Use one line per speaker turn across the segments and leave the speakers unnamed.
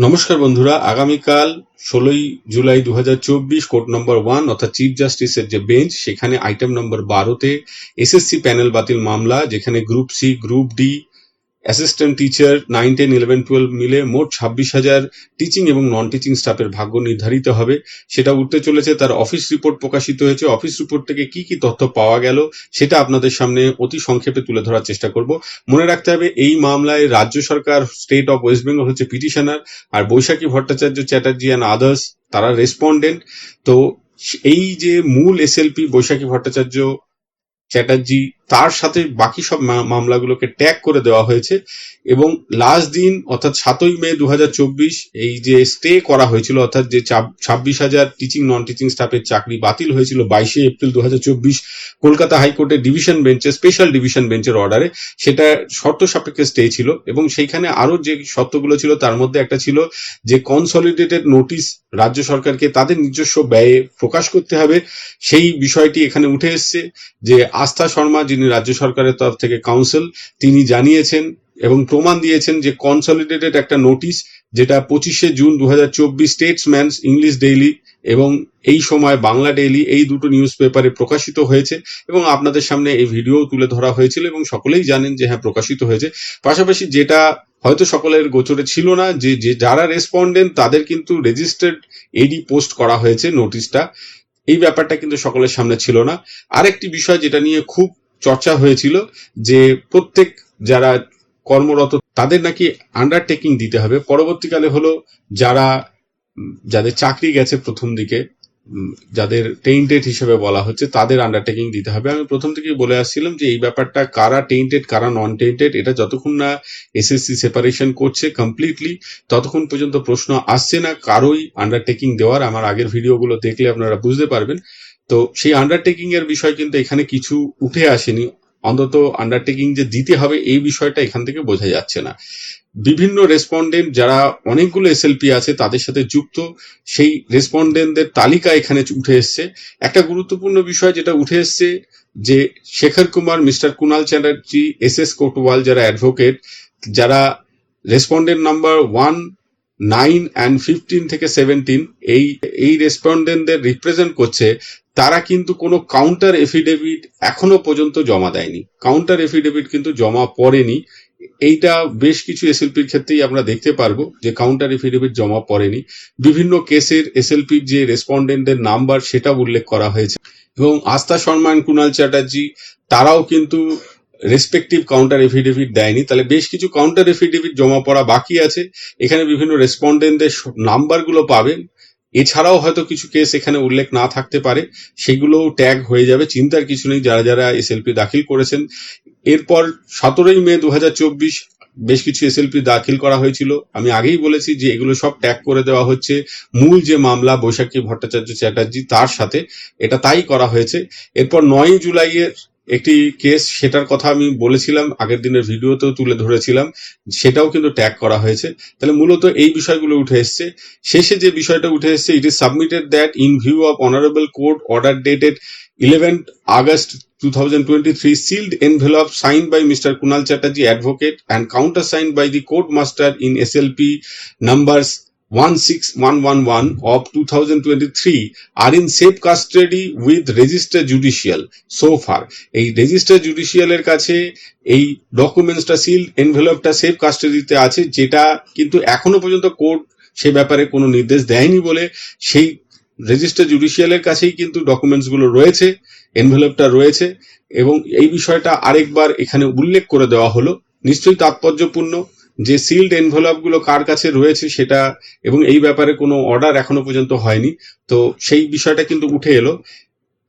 নমস্কার বন্ধুরা, আগামীকাল ষোলোই জুলাই দু হাজার চব্বিশ কোর্ট নম্বর ওয়ান অর্থাৎ চিফ জাস্টিসের যে বেঞ্চ, সেখানে আইটেম নম্বর বারোতে এসএসসি প্যানেল বাতিল মামলা, যেখানে group C group D assistant teacher nine ten eleven twelve মিলে মোট ছাব্বিশ হাজার টিচিং এবং নন টিচিং স্টাফের ভাগ্য নির্ধারিত হবে। সেটা উঠতে চলেছে, তার অফিস রিপোর্ট প্রকাশিত হয়েছে। অফিস রিপোর্ট থেকে কি কি তথ্য পাওয়া গেল, সেটা আপনাদের সামনে অতি সংক্ষেপে তুলে ধরার চেষ্টা করব। মনে রাখতে হবে, এই মামলায় রাজ্য সরকার স্টেট অফ ওয়েস্ট বেঙ্গল হচ্ছে পিটিশনার আর বৈশাখী ভট্টাচার্য চ্যাটার্জি অ্যান্ড আদার্স তারা রেসপন্ডেন্ট তো এই যে মূল এসএলপি বৈশাখী ভট্টাচার্য চ্যাটার্জি তার সাথে বাকি সব মামলাগুলোকে ট্যাগ করে দেওয়া হয়েছে এবং লাস্ট দিন, অর্থাৎ সাতই মে দু এই যে স্টে করা হয়েছিল, অর্থাৎ যে ছাব্বিশ হাজার টিচিং নন টিচিং স্টাফের চাকরি বাতিল হয়েছিল বাইশে এপ্রিল দু কলকাতা হাইকোর্টের ডিভিশন বেঞ্চে স্পেশাল ডিভিশন বেঞ্চের অর্ডারে সেটা শর্ত সাপেক্ষে স্টে ছিল এবং সেইখানে আরও যে শর্তগুলো ছিল, তার মধ্যে একটা ছিল যে কনসলিডেটেড নোটিশ রাজ্য সরকারকে তাদের নিজস্ব ব্যয়ে প্রকাশ করতে হবে। সেই বিষয়টি এখানে উঠে এসছে যে আস্থা শর্মা, যিনি রাজ্য সরকারের তরফ থেকে কাউন্সিল তিনি জানিয়েছেন এবং প্রমাণ দিয়েছেন যে কনসলিডেটেড একটা নোটিশ যেটা পঁচিশে জুন দু হাজার চব্বিশ স্টেটসম্যানস ইংলিশ ডেইলি এবং এই সময় বাংলা ডেইলি এই দুটো নিউজ পেপারে প্রকাশিত হয়েছে এবং আপনাদের সামনে এই ভিডিও তুলে ধরা হয়েছিল এবং সকলেই জানেন যে হ্যাঁ প্রকাশিত হয়েছে। পাশাপাশি যেটা হয়তো সকলের গোচরে ছিল না যে যে যারা রেসপন্ডেন্ট তাদের কিন্তু রেজিস্টার্ড এডি পোস্ট করা হয়েছে নোটিশটা এই ব্যাপারটা কিন্তু সকলের সামনে ছিল না। আরেকটি বিষয় যেটা নিয়ে খুব চর্চা হয়েছিল যে প্রত্যেক যারা কর্মরত, তাদের নাকি আন্ডারটেকিং দিতে হবে। পরবর্তীকালে হলো যারা, যাদের চাকরি গেছে প্রথম দিকে যাদের টেইন্টেড হিসেবে বলা হচ্ছে, তাদের আন্ডারটেকিং দিতে হবে। আমি প্রথম থেকেই বলে আসছিলাম যে এই ব্যাপারটা কারা টেইন্টেড কারা নন টেইন্টেড এটা যতক্ষণ না এসএসসি সেপারেশন করছে কমপ্লিটলি ততক্ষণ পর্যন্ত প্রশ্ন আসছে না কারোই আন্ডারটেকিং দেওয়ার। আমার আগের ভিডিওগুলো দেখলে আপনারা বুঝতে পারবেন। তো সেই আন্ডারটেকিং এর বিষয় কিন্তু এখানে কিছু উঠে আসেনি। অন্তত আন্ডারটেকিং যে দিতে হবে এই বিষয়টা এখান থেকে বোঝা যাচ্ছে না। বিভিন্ন রেসপন্ডেন্ট যারা অনেকগুলো এসএলপি আছে তাদের সাথে যুক্ত, সেই রেসপন্ডেন্টদের তালিকা এখানে উঠে এসছে। একটা গুরুত্বপূর্ণ বিষয় যেটা উঠে এসছে, যে Shekhar Kumar, mister Kunal Chatterjee S S Kotwal যারা অ্যাডভোকেট যারা respondent number one nine and fifteen থেকে সেভেন্টিন এই এই রেসপন্ডেন্টদের রিপ্রেজেন্ট করছে, তারা কিন্তু কোনো কাউন্টার এফিডেভিট এখনও পর্যন্ত জমা দেয়নি। কাউন্টার এফিডেভিট কিন্তু জমা পড়েনি। এইটা বেশ কিছু এসএলপির ক্ষেত্রেই আমরা দেখতে পারব যে কাউন্টার এফিডেভিট জমা পড়েনি। বিভিন্ন কেসের এসএলপির যে রেসপন্ডেন্টের নাম্বার সেটা উল্লেখ করা হয়েছে। এবং আস্থা শর্মা কুণাল চ্যাটার্জি, তারাও কিন্তু রেসপেক্টিভ কাউন্টার এফিডেভিট দেয়নি, তাহলে বেশ কিছু কাউন্টার এফিডেভিট জমা পড়া বাকি আছে। এখানে বিভিন্ন রেসপন্ডেন্টদের নাম্বারগুলো পাবেন। এছাড়াও হয়তো কিছু কেস এখানে উল্লেখ না থাকতে পারে। সেগুলোও ট্যাগ হয়ে যাবে, চিন্তার কিছু নেই, যারা যারা এসএলপি দাখিল করেছেন। এরপর সতেরোই মে দু হাজার চব্বিশ বেশ কিছু এসএলপি দাখিল করা হয়েছিল। আমি আগেই বলেছি যে এগুলো সব ট্যাগ করে দেওয়া হচ্ছে। মূল যে মামলা, বৈশাখী ভট্টাচার্য চ্যাটার্জি, তার সাথে এটা তাই করা হয়েছে। এরপর নয় জুলাইয়ের একটি কেস সেটার কথা আমি বলেছিলাম, আগের দিনের ভিডিওতেও তুলে ধরেছিলাম, সেটাও কিন্তু ট্যাগ করা হয়েছে তাহলে মূলত এই বিষয়গুলো উঠে এসছে শেষে যে বিষয়টা উঠে এসছে it is submitted that in view of honourable court order dated eleventh August 2023 sealed envelope signed by Mr. Kunal Chatterjee, advocate, and countersigned by the court master in SLP numbers 16111 of 2023 are in safe custody with register judicial so far. এই register জুডিশিয়ালের কাছে এই ডকুমেন্টসটা seal এনভেলপটা safe কাস্টাডিতে আছে, যেটা কিন্তু এখনও পর্যন্ত court সে ব্যাপারে কোনো নির্দেশ দেয়নি বলে সেই রেজিস্টার জুডিশিয়ালের কাছেই কিন্তু ডকুমেন্টসগুলো রয়েছে এনভেলপটা রয়েছে এবং এই বিষয়টা আরেকবার এখানে উল্লেখ করে দেওয়া হলো। নিশ্চয়ই তাৎপর্যপূর্ণ। যে সিল্ড এনভেলপগুলো কার কাছে রয়েছে সেটা এবং এই ব্যাপারে কোনো অর্ডার এখনও পর্যন্ত হয়নি। তো সেই বিষয়টা কিন্তু উঠে এলো।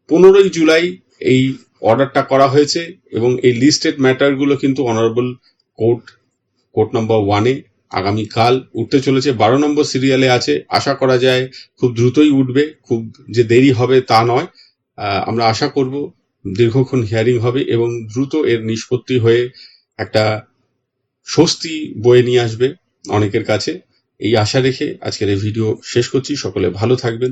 পনেরোই জুলাই এই অর্ডারটা করা হয়েছে এবং এই লিস্টেড ম্যাটারগুলো কিন্তু অনারেবল কোর্ট কোর্ট নম্বর ওয়ানে আগামীকাল উঠতে চলেছে। বারো নম্বর সিরিয়ালে আছে। আশা করা যায় খুব দ্রুতই উঠবে। খুব যে দেরি হবে তা নয়। আমরা আশা করব দীর্ঘক্ষণ হিয়ারিং হবে এবং দ্রুত এর নিষ্পত্তি হয়ে একটা স্বস্তি বয়ে নিয়ে আসবে অনেকের কাছে। এই আশা রেখে আজকের এই ভিডিও শেষ করছি। সকলে ভালো থাকবেন।